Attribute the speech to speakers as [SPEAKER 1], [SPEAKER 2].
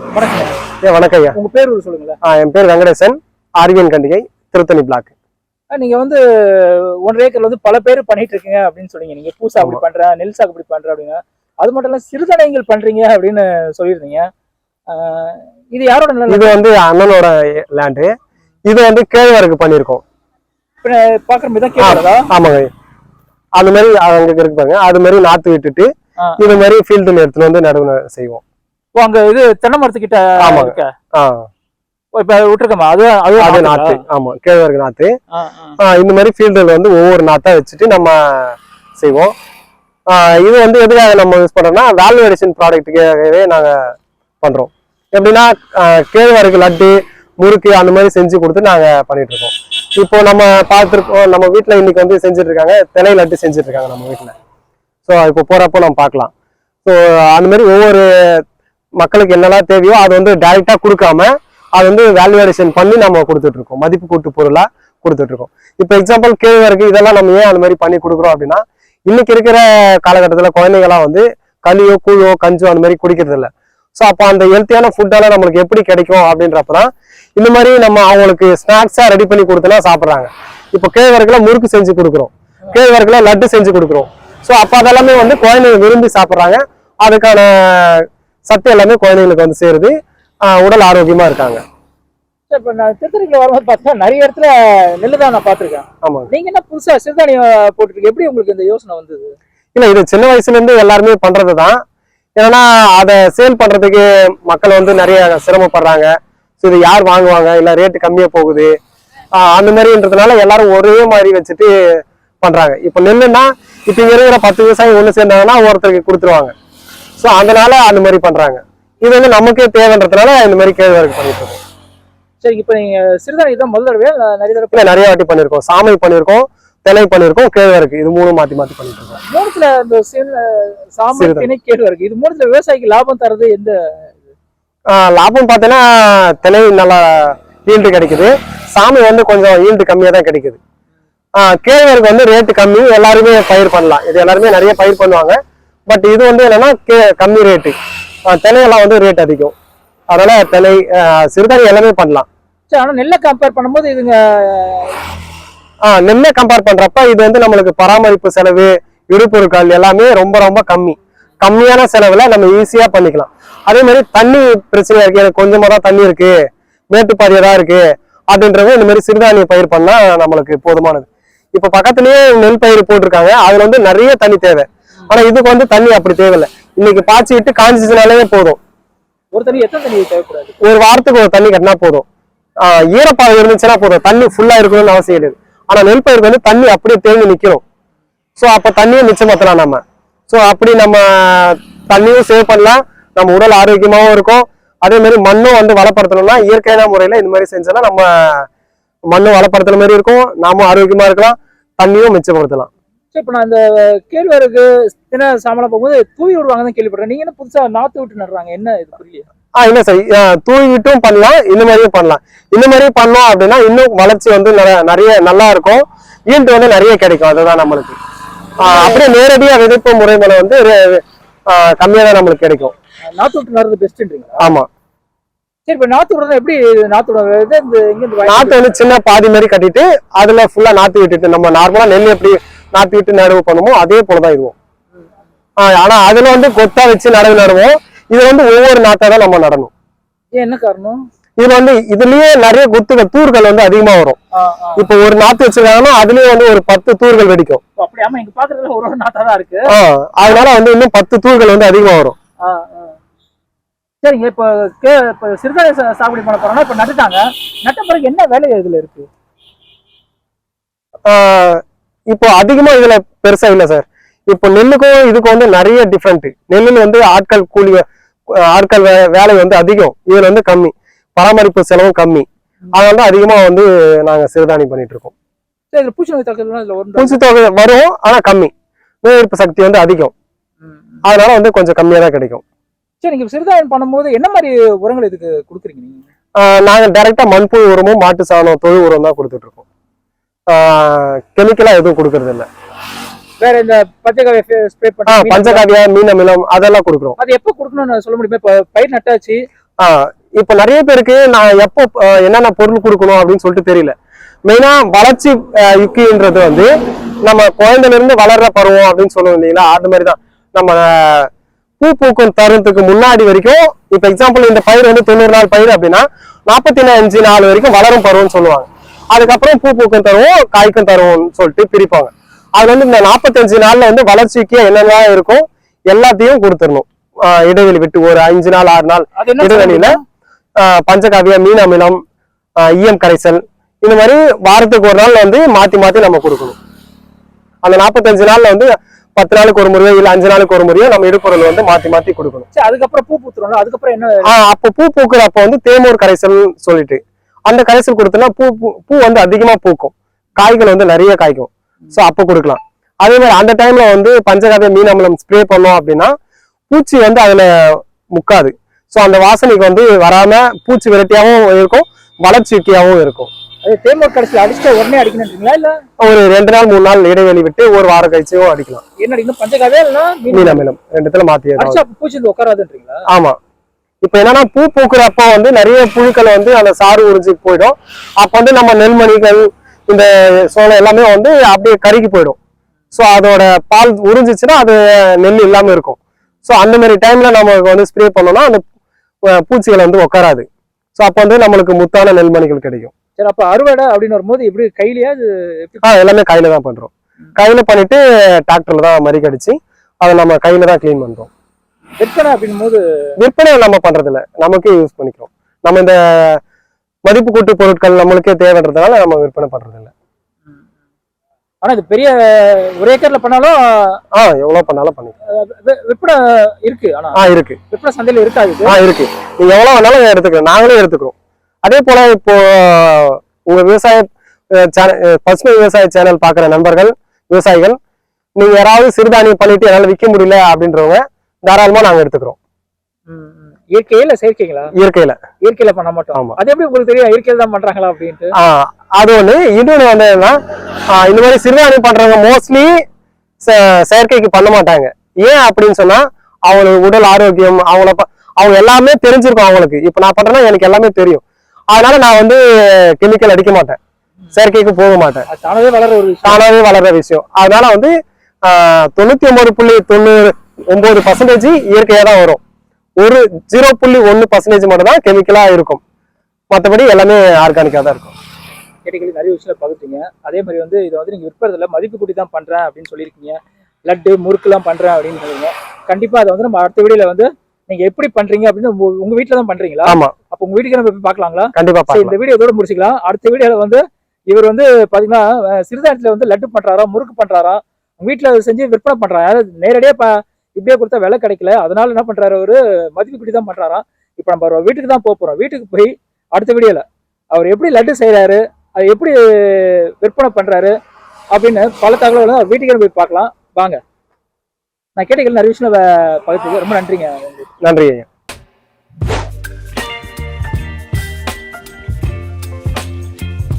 [SPEAKER 1] வணக்கம்
[SPEAKER 2] வணக்கம் ஐயா
[SPEAKER 1] உங்க பேர் சொல்லுங்களேன்.
[SPEAKER 2] என் பேர் வெங்கடேசன் ஆர்வியன் கண்டிகை திருத்தணி பிளாக்
[SPEAKER 1] நீங்க வந்து ஒன்றரை ஏக்கர்ல வந்து பல பேர் பண்ணிட்டு இருக்கீங்க அப்படின்னு சொன்னீங்க. நீங்க பூ சாகுபடி பண்றேன் நெல் சாகுபடி பண்றேன் அப்படிங்க அது மட்டும் இல்ல சிறுதானியங்கள் பண்றீங்க அப்படின்னு சொல்லியிருந்தீங்க. இது யாரோட
[SPEAKER 2] இது
[SPEAKER 1] நிலம்
[SPEAKER 2] வந்து அண்ணனோட லேண்டு இது வந்து கேழ்வரகு பண்ணியிருக்கோம்.
[SPEAKER 1] பாக்குற மாதிரி தான்
[SPEAKER 2] ஆமாங்க. அந்த மாதிரி அங்க இருப்பாங்க அது மாதிரி நாத்து விட்டுட்டு. இது மாதிரி ஃபீல்டுல எடுத்துட்டு வந்து நடுவு செய்வோம்.
[SPEAKER 1] அங்க இது தென்னை மரத்துக்கிட்ட
[SPEAKER 2] ஆமாங்க.
[SPEAKER 1] இப்ப விட்டுருக்கமா? அது அது?
[SPEAKER 2] நாத்து ஆமா கேழ்வரகு நாத்து. இந்த மாதிரி ஃபீல்டுல வந்து ஒவ்வொரு நாத்தா வச்சுட்டு நம்ம செய்வோம். இது வந்து எதுக்காக நம்ம யூஸ் பண்றோம்னா வேல்யூ அடிஷன் ப்ராடக்ட்டுக்காகவே நாங்க பண்றோம். எப்படின்னா கேழ்வரகு லட்டு முறுக்கு அந்த மாதிரி செஞ்சு கொடுத்து நாங்க பண்ணிட்டு இருக்கோம். இப்போ நம்ம பார்த்துருக்கோம் நம்ம வீட்ல இன்னைக்கு வந்து செஞ்சுட்டு இருக்காங்க தினை லட்டு செஞ்சுட்டு இருக்காங்க நம்ம வீட்ல. ஸோ இப்போ போறப்போ நம்ம பார்க்கலாம். ஸோ அந்த மாதிரி ஒவ்வொரு மக்களுக்கு என்னெல்லாம் தேவையோ அது வந்து டைரெக்டாக கொடுக்காம அது வந்து வேல்யூவேஷன் பண்ணி நம்ம கொடுத்துட்டு இருக்கோம் மதிப்பு கூட்டு பொருளாக கொடுத்துட்டு இருக்கோம் இப்போ எக்ஸாம்பிள் கேழ்வரகு இதெல்லாம் நம்ம ஏன் அந்த மாதிரி பண்ணி கொடுக்குறோம் அப்படின்னா இன்னைக்கு இருக்கிற காலகட்டத்தில் குழந்தைங்களாம் வந்து களியோ கூழோ கஞ்சோ அந்த மாதிரி குடிக்கிறது இல்லை. ஸோ அப்போ அந்த ஹெல்த்தியான ஃபுட்டெல்லாம் நம்மளுக்கு எப்படி கிடைக்கும் அப்படின்றப்ப தான் இந்த மாதிரி நம்ம அவங்களுக்கு ஸ்நாக்ஸாக ரெடி பண்ணி கொடுத்தனா சாப்பிட்றாங்க. இப்போ கேழ்வரகுல முறுக்கு செஞ்சு கொடுக்குறோம். கேழ்வரகுல லட்டு செஞ்சு கொடுக்குறோம். ஸோ அப்போ அதெல்லாமே வந்து குழந்தைங்க விரும்பி சாப்பிட்றாங்க. அதுக்கான சத்து எல்லாமே குழந்தைங்களுக்கு வந்து சேருது. உடல் ஆரோக்கியமா இருக்காங்க.
[SPEAKER 1] இப்ப நான் திருத்தணிக்குள்ள வரும்போது பார்த்தா நிறைய இடத்துல நெல்லு தான் நான் பார்த்திருக்கேன்.
[SPEAKER 2] ஆமாங்க.
[SPEAKER 1] நீங்க என்ன புதுசா சிறுதானியம் போட்டுருக்கு எப்படி உங்களுக்கு இந்த யோசனை வந்தது?
[SPEAKER 2] இல்ல இது சின்ன வயசுல இருந்து எல்லாருமே பண்றது தான். ஏன்னா அதை சேல் பண்றதுக்கு மக்கள் வந்து நிறைய சிரமப்படுறாங்க. ஸோ இது யார் வாங்குவாங்க? இல்ல ரேட்டு கம்மியா போகுது. அந்த மாதிரின்றதுனால எல்லாரும் ஒரே மாதிரி வச்சுட்டு பண்றாங்க. இப்போ நெல்லுன்னா இப்போ இங்க இருக்கிற பத்து விவசாயி ஒன்று சேர்ந்தாங்கன்னா ஒருத்தருக்கு கொடுத்துருவாங்க. ஸோ அதனால அந்த மாதிரி பண்றாங்க. இது வந்து நமக்கே தேவைன்றதுனால இந்த மாதிரி கேழ்வரகு பண்ணிட்டு இருக்கோம்.
[SPEAKER 1] சரி இப்ப நீங்க சிறுதானியம் தான் முதல் இல்ல நிறைய தடவை
[SPEAKER 2] நிறைய வாட்டி பண்ணியிருக்கோம் சாமை பண்ணியிருக்கோம் திணை பண்ணியிருக்கோம் கேழ்வரகு இது மூணும் மாத்தி மாத்தி பண்ணிட்டு இருக்கோம்.
[SPEAKER 1] மூணுத்துல இந்த சாமை. திணை கேடு இருக்கு இது மூணுத்துல விவசாயிக்கு லாபம் தரது எந்த
[SPEAKER 2] லாபம் பார்த்தீங்கன்னா திணை நல்லா ஈல்டு கிடைக்குது. சாமி வந்து கொஞ்சம் ஈல்டு கம்மியாக தான் கிடைக்குது. கேழ்வரகு வந்து ரேட்டு கம்மி. எல்லாருமே பயிர் பண்ணலாம். இது எல்லாருமே நிறைய பயிர் பண்ணுவாங்க. பட் இது வந்து என்னன்னா கம்மி ரேட்டு திணையெல்லாம் வந்து ரேட் அதிகம். அதனால ஆஹ் சிறுதானியம் எல்லாமே பண்ணலாம்.
[SPEAKER 1] சரி ஆனா நெல்லை கம்பேர் பண்ணும்போது இதுங்க
[SPEAKER 2] ஆஹ் நெல்லை கம்பேர் பண்றப்ப இது வந்து நம்மளுக்கு பராமரிப்பு செலவு இடுபொருட்கள் எல்லாமே ரொம்ப ரொம்ப கம்மி. கம்மியான செலவுல நம்ம ஈஸியா பண்ணிக்கலாம். அதே மாதிரி தண்ணி பிரச்சனையா இருக்கு. எனக்கு கொஞ்சமா தான் தண்ணி இருக்கு. மேட்டுப்பாதையா தான் இருக்கு. அப்படின்றவங்க இந்த மாதிரி சிறுதானிய பயிர் பண்ணா நம்மளுக்கு போதுமானது. இப்ப பக்கத்துலயே நெல் பயிர் போட்டிருக்காங்க. அதுல வந்து நிறைய தண்ணி தேவை. ஆனா இதுக்கு வந்து தண்ணி அப்படி தேவையில்லை. இன்னைக்கு பாய்ச்சி விட்டு காஞ்சிச்சுனாலே போதும்.
[SPEAKER 1] ஒரு தண்ணி எத்தனை தண்ணி தேவைப்படாது?
[SPEAKER 2] ஒரு வாரத்துக்கு ஒரு தண்ணி கட்டினா போதும். ஆஹ் ஈரப்பதம் இருந்துச்சுன்னா போதும். தண்ணி ஃபுல்லா இருக்கணும்னு அவசியம் கிடையாது ஆனா நெல் பயிருக்கு வந்து தண்ணி அப்படியே தேங்கி நிக்கணும். ஸோ அப்ப தண்ணியை மிச்சப்படுத்தலாம் நம்ம ஸோ அப்படி நம்ம தண்ணியும் சேவ் பண்ணலாம். நம்ம உடல் ஆரோக்கியமாகவும் இருக்கும். அதே மாதிரி மண்ணும் வந்து வளப்படுத்தணும்னா இயற்கையான முறையில இந்த மாதிரி செஞ்சோம்னா நம்ம மண்ணும் வளப்படுத்துற மாதிரி இருக்கும். நாமும் ஆரோக்கியமா இருக்கலாம். தண்ணியும் மிச்சப்படுத்தலாம்.
[SPEAKER 1] சரி இப்ப நான் இந்த கேழ்வரகு தினை சாமலாம் போகும்போது தூவி விடுவாங்கன்னு கேள்விப்படுறேன் நீங்க என்ன புதுசா நாத்து விட்டு நடுறாங்க? என்ன இது புரியல?
[SPEAKER 2] ஆ இல்ல சார். தூவி விட்டும் பண்ணலாம் இந்த மாதிரியும் பண்ணலாம். இந்த மாதிரி பண்ணோம் அப்படின்னா இன்னும் வளர்ச்சி வந்து நிறைய- நல்லா இருக்கும். ஈல்டு வந்து நிறைய கிடைக்கும். அதுதான் நம்மளுக்கு. அப்படியே நேரடியா விதைப்பு முறைகளை வந்து கம்மியாக தான் நம்மளுக்கு கிடைக்கும்.
[SPEAKER 1] நாத்து விட்டு நடுறது பெஸ்ட்ன்றீங்களா
[SPEAKER 2] ஆமா.
[SPEAKER 1] சரி இப்ப நாத்து விடுறது எப்படி நாத்து விடுறது இந்த
[SPEAKER 2] நாத்து வந்து சின்ன பாதி மாதிரி கட்டிட்டு அதுல ஃபுல்லா நாத்து விட்டுட்டு நம்ம நார்மலா நெல் எப்படி நாத்து விட்டு நடவு பண்ணுமோ அதே போலதான் இதுவும். ஆனா அதுல வந்து கொத்தா வச்சு நடவு நடுவோம். இது வந்து ஒவ்வொரு நாத்தா தான் நம்ம நடணும்.
[SPEAKER 1] என்ன காரணம்?
[SPEAKER 2] இதுல வந்து இதுலயே நிறைய குத்துகள் தூர்கள் வந்து அதிகமா வரும். இப்போ ஒரு நாத்து வச்சிருக்காங்கன்னா அதுலயே வந்து ஒரு பத்து தூர்கள் வெடிக்கும். அதனால வந்து இன்னும் பத்து தூர்கள் வந்து அதிகமா வரும்.
[SPEAKER 1] சரிங்க இப்ப கே இப்ப சிறுதானிய சாகுபடி பண்ண போறோம்னா இப்ப நட்டுட்டாங்க. நட்ட பிறகு என்ன வேலை இதுல இருக்கு?
[SPEAKER 2] இப்போ அதிகமா இதுல பெருசா இல்ல சார். இப்போ நெல்லுக்கும் இதுக்கும் வந்து நிறைய டிஃப்ரெண்ட் நெல்லுல வந்து ஆட்கள் கூலி ஆட்கள் வே- வேலை வந்து அதிகம். இதுல வந்து கம்மி. பராமரிப்பு செலவும் கம்மி. அதனால தான் அதிகமா வந்து நாங்க சிறுதானியம் பண்ணிட்டு இருக்கோம்.
[SPEAKER 1] பூச்சி
[SPEAKER 2] தொகை வரும் ஆனா கம்மி. நோய் எதிர்ப்பு சக்தி வந்து அதிகம். அதனால வந்து கொஞ்சம் கம்மியா தான் கிடைக்கும்.
[SPEAKER 1] சரி நீங்க சிறுதானியம் பண்ணும்போது என்ன மாதிரி உரங்கள் இதுக்கு கொடுக்குறீங்க நீங்க?
[SPEAKER 2] நாங்க டைரக்டா மண்புழு உரமும் மாட்டு சாணம் தொழு உரம் தான் கொடுத்துட்டு இருக்கோம் கெமிக்கலா எதுவும் கொடுக்கறது இல்ல
[SPEAKER 1] வேற இந்த பச்சைக்காவை ஸ்ப்ரே பண்ணி
[SPEAKER 2] பஞ்சகாவியா மீன் அமிலம் அதெல்லாம் கொடுக்குறோம்.
[SPEAKER 1] அது எப்போ கொடுக்கணும்னு சொல்ல முடியுமா? இப்ப பயிர் நட்டாச்சு.
[SPEAKER 2] இப்போ நிறைய பேருக்கு நான் எப்போ என்னென்ன பொருள் கொடுக்கணும் அப்படின்னு சொல்லிட்டு தெரியல. மெயினா வளர்ச்சி யுக்கின்றது வந்து நம்ம குழந்தையில இருந்து வளர்ற பருவம் அப்படின்னு சொல்லுவோம் இல்லைங்களா? அது மாதிரி தான். நம்ம பூ பூக்கும் தருணத்துக்கு முன்னாடி வரைக்கும் இப்போ எக்ஸாம்பிள் இந்த பயிர் வந்து தொண்ணூறு நாள் பயிர் அப்படின்னா நாற்பத்தி அஞ்சு நாள் வரைக்கும் வளரும் பருவம்னு சொல்லுவாங்க. அதுக்கப்புறம் பூ பூக்கும் தருவோம் காய்க்கும் தருவோம்னு சொல்லிட்டு பிரிப்பாங்க. அது வந்து இந்த நாற்பத்தஞ்சு நாள்ல வந்து வளர்ச்சிக்கு என்னென்ன இருக்கும் எல்லாத்தையும் கொடுத்துடணும். ஆஹ் இடைவெளி விட்டு ஒரு அஞ்சு நாள் ஆறு நாள் இடைவெளியில பஞ்சகாவிய மீன் அமிலம் ஆஹ் ஈயம் கரைசல் இந்த மாதிரி வாரத்துக்கு ஒரு நாள் வந்து மாத்தி மாத்தி நம்ம கொடுக்கணும். அந்த நாற்பத்தஞ்சு நாள்ல வந்து பத்து நாளுக்கு ஒரு முறையோ இல்ல அஞ்சு நாளுக்கு ஒரு முறையோ நம்ம இடுப்பொருள் வந்து மாத்தி மாத்தி கொடுக்கணும்.
[SPEAKER 1] அதுக்கப்புறம் பூ பூத்துறோம்ல அதுக்கப்புறம் என்ன
[SPEAKER 2] அப்போ பூ பூக்குற அப்போ வந்து தேமூர் கரைசல் சொல்லிட்டு அந்த கரைசல் கொடுத்தோம்னா பூ பூ- வந்து அதிகமா பூக்கும். காய்கள் வந்து நிறைய காய்க்கும். ஸோ அப்போ கொடுக்கலாம். அதே மாதிரி அந்த டைம்ல வந்து பஞ்சகாவிய மீன் அமிலம் ஸ்ப்ரே பண்ணோம் அப்படின்னா பூச்சி வந்து அதுல முக்காது. ஸோ அந்த வாசனைக்கு வந்து வராம பூச்சி விரட்டியாவும் இருக்கும் வளர்ச்சியாவும் இருக்கும்.
[SPEAKER 1] அது தேமூர் கடைசியில் அடிச்சுட்டு உடனே அடிக்கணுன்றீங்களா இல்ல?
[SPEAKER 2] ஒரு ரெண்டு நாள் மூணு நாள் இடைவெளி விட்டு ஒரு வாரம் கழிச்சும் அடிக்கலாம்.
[SPEAKER 1] என்ன அடிக்கணும் பஞ்சகாவே இல்லைன்னா மீன்
[SPEAKER 2] மீன் அமிலம் ரெண்டுத்துல மாத்தி
[SPEAKER 1] அடிச்சா பூச்சி உட்காராதுன்றீங்களா?
[SPEAKER 2] ஆமா. இப்ப என்னன்னா பூ பூக்குறப்ப வந்து நிறைய புழுக்கள் வந்து அந்த சாறு உறிஞ்சி போயிடும். அப்ப வந்து நம்ம நெல்மணிகள் இந்த சோளம் எல்லாமே வந்து அப்படியே கருகி போயிடும். ஸோ அதோட பால் உறிஞ்சிச்சுன்னா அது நெல் இல்லாம இருக்கும். ஸோ அந்த மாதிரி டைம்ல நம்ம வந்து ஸ்ப்ரே பண்ணோம்னா அந்த பூச்சிகள் வந்து உட்காராது. ஸோ அப்போ வந்து நம்மளுக்கு முத்தான நெல்மணிகள் கிடைக்கும்.
[SPEAKER 1] சரி அப்ப அறுவடை அப்படின்னு வரும்போது எப்படி கையிலயா அது
[SPEAKER 2] ஆ எல்லாமே கையில தான் பண்றோம். கையில பண்ணிட்டு டிராக்டர்ல தான் மறிக்கடிச்சு அதை நம்ம கையில தான் க்ளீன் பண்றோம்.
[SPEAKER 1] விற்பனை அப்படின்னும் போது
[SPEAKER 2] விற்பனை நம்ம பண்றது இல்ல நமக்கே யூஸ் பண்ணிக்கிறோம். நம்ம இந்த மதிப்பு கூட்டு பொருட்கள் நம்மளுக்கே தேவைன்றதுனால நம்ம விற்பனை பண்றது இல்ல
[SPEAKER 1] ஆனா இது பெரிய ஒரு ஏக்கர்ல பண்ணாலும்
[SPEAKER 2] ஆ எவ்வளவு பண்ணாலும் பண்ணிக்கலாம்.
[SPEAKER 1] விற்பனை இருக்கு ஆனா.
[SPEAKER 2] ஆ இருக்கு.
[SPEAKER 1] விற்பனை சந்தையில இருக்காது
[SPEAKER 2] ஆ இருக்கு. நீங்க எவ்வளவு வேணாலும் எடுத்துக்கலாம். நாங்களே எடுத்துக்கிறோம். அதே போல இப்போ உங்க விவசாய பசுமை விவசாய சேனல் பாக்குற நண்பர்கள் விவசாயிகள் நீங்க யாராவது சிறுதானியம் பண்ணிட்டு என்னால விற்க முடியல அப்படின்றவங்க தாராளமா நாங்க எடுத்துக்கிறோம்.
[SPEAKER 1] இயற்கையில செயற்கைங்களா
[SPEAKER 2] இயற்கையில.
[SPEAKER 1] இயற்கையில பண்ண மாட்டோம்.
[SPEAKER 2] ஆமா.
[SPEAKER 1] அது எப்படி உங்களுக்கு தெரியும்? இயற்கையில தான் பண்றாங்களா அப்படின்ட்டு?
[SPEAKER 2] ஆ, அது ஒண்ணு. இன்னொன்னு வந்து என்னன்னா இந்த மாதிரி சிறுதானியம் பண்றவங்க மோஸ்ட்லி செயற்கைக்கு பண்ண மாட்டாங்க. ஏன் அப்படின்னு சொன்னா அவங்களுக்கு உடல் ஆரோக்கியம் அவங்கள அவங்க எல்லாமே தெரிஞ்சிருக்கும் அவங்களுக்கு. இப்ப நான் பண்றேன்னா எனக்கு எல்லாமே தெரியும். அதனால நான் வந்து கெமிக்கல் அடிக்க மாட்டேன். செயற்கைக்கு போக மாட்டேன்.
[SPEAKER 1] தானாவே வளர ஒரு
[SPEAKER 2] தானாவே வளர்ற விஷயம். அதனால வந்து தொண்ணூத்தி ஒன்பது புள்ளி தொண்ணூறு ஒன்பது பர்சன்டேஜ் இயற்கையா தான் வரும். ஒரு ஜீரோ புள்ளி ஒன்னு பர்சன்டேஜ் மட்டும் தான் கெமிக்கலா இருக்கும். மற்றபடி எல்லாமே ஆர்கானிக்கா தான் இருக்கும்.
[SPEAKER 1] கேட்டகரி நிறைய விஷயம் பகுத்தீங்க அதே மாதிரி வந்து இதை வந்து நீங்க விற்பதில்ல மதிப்பு கூட்டி தான் பண்றேன் அப்படின்னு சொல்லியிருக்கீங்க. லட்டு முறுக்குலாம் பண்றேன் அப்படின்னு சொல்லுவீங்க கண்டிப்பா அதை வந்து நம்ம அடுத்த வீடியோல வந்து நீங்க எப்படி பண்றீங்க அப்படின்னு உங்க வீட்டுல தான் பண்றீங்களா?
[SPEAKER 2] ஆமா.
[SPEAKER 1] அப்ப உங்க வீட்டுக்கு நம்ம போய் பார்க்கலாங்களா?
[SPEAKER 2] கண்டிப்பா
[SPEAKER 1] இந்த வீடியோ இதோட முடிச்சுக்கலாம். அடுத்த வீடியோல வந்து இவர் வந்து பாத்தீங்கன்னா அஹ், சிறுதானியத்துல வந்து லட்டு பண்றாரா முறுக்கு பண்றாரா உங்க வீட்டுல செஞ்சு விற்பனை பண்றாரு? அதாவது நேரடியா இப்படியே கொடுத்தா விலை கிடைக்கல அதனால என்ன பண்றாரு அவரு? மதிப்பு தான் பண்றாராம் இப்ப நம்ம வீட்டுக்கு தான் போக போறோம். வீட்டுக்கு போய் அடுத்த வீடியோல அவர் எப்படி லட்டு செய்றாரு அது எப்படி விற்பனை பண்றாரு அப்படின்னு பல தகவல்களை அவர் வீட்டுக்கு போய் பார்க்கலாம். வாங்க. நான் கேட்டீங்க நிறைய விஷயம் பகிர்ந்துக்கு ரொம்ப நன்றிங்க.
[SPEAKER 2] நன்றி ஐயா.